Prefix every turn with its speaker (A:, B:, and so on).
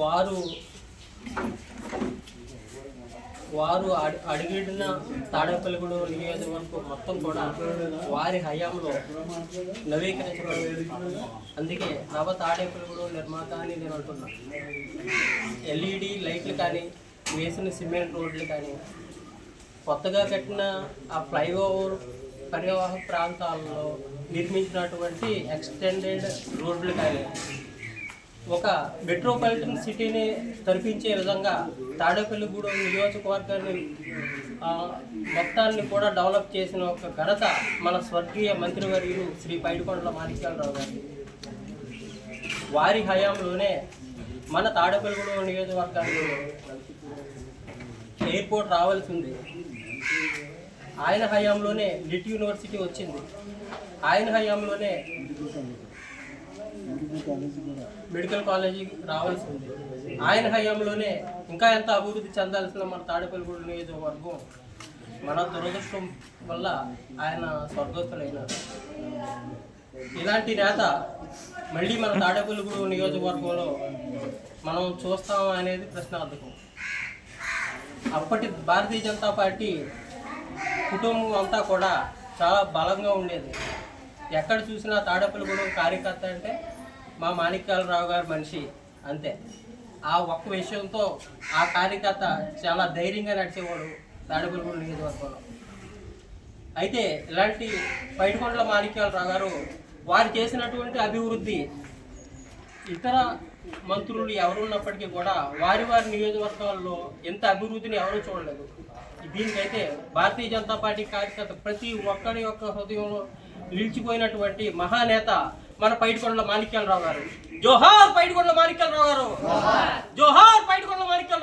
A: వారు వారు అడి అడిగిన తాడేపల్లిగూడెం నియోజకవర్గం మొత్తం కూడా వారి హయాంలో నవీకరించబడింది. అందుకే నవ తాడేపల్లిగూడెం నిర్మాత అని నేను అంటున్నా. ఎల్ఈడి లైట్లు కానీ వేసిన సిమెంట్ రోడ్లు కానీ కొత్తగా కట్టిన ఆ ఫ్లైఓవర్ పరివాహక ప్రాంతాల్లో నిర్మించినటువంటి ఎక్స్టెండెడ్ రోడ్లు కానీ ఒక మెట్రోపాలిటన్ సిటీని తరిపించే విధంగా తాడేపల్లిగూడెం నియోజకవర్గాన్ని మొత్తాన్ని కూడా డెవలప్ చేసిన ఒక ఘనత మన స్వర్గీయ మంత్రివర్యులు శ్రీ పైడికొండల మాణిక్యాలరావు గారి. వారి హయాంలోనే మన తాడేపల్లిగూడెం నియోజకవర్గానికి ఎయిర్పోర్ట్ రావాల్సింది ఆయన హయాంలోనే లిట్ యూనివర్సిటీ వచ్చింది. ఆయన హయాంలోనే మెడికల్ కాలేజీ రావాల్సింది. ఆయన హయాంలోనే ఇంకా ఎంత అభివృద్ధి చెందాల్సిన మన తాడేపల్లిగూడ నియోజకవర్గం మన దురదృష్టం వల్ల ఆయన స్వర్గస్థులైనారు ఇలాంటి నేత మళ్ళీ మన తాడేపల్లిగూడ నియోజకవర్గంలో మనం చూస్తాం అనేది ప్రశ్నార్థకం అప్పటి భారతీయ జనతా పార్టీ కుటుంబం అంతా కూడా చాలా బలంగా ఉండేది. ఎక్కడ చూసినా తాడేపల్లిగూడ కార్యకర్త అంటే మా మాణిక్యాలరావు గారి మనిషి అంతే. ఆ ఒక్క విషయంతో ఆ కార్యకర్త చాలా ధైర్యంగా నడిచేవాడు తాడేపల్లిగూడెం నియోజకవర్గంలో అయితే ఇలాంటి పైడికొండల మాణిక్యాలరావు గారు వారు చేసినటువంటి అభివృద్ధి ఇతర మంత్రులు ఎవరున్నప్పటికీ కూడా వారి వారి నియోజకవర్గాల్లో ఎంత అభివృద్ధిని ఎవరూ చూడలేదు. దీనికైతే భారతీయ జనతా పార్టీ కార్యకర్త ప్రతి ఒక్కరి యొక్క హృదయంలో నిలిచిపోయినటువంటి మహానేత మన పైడికొండల మాణిక్యాలరావు గారు. జోహార్ పైడికొండల మాణిక్యాలరావు గారు. జోహార్ పైడికొండల మాణిక్యాల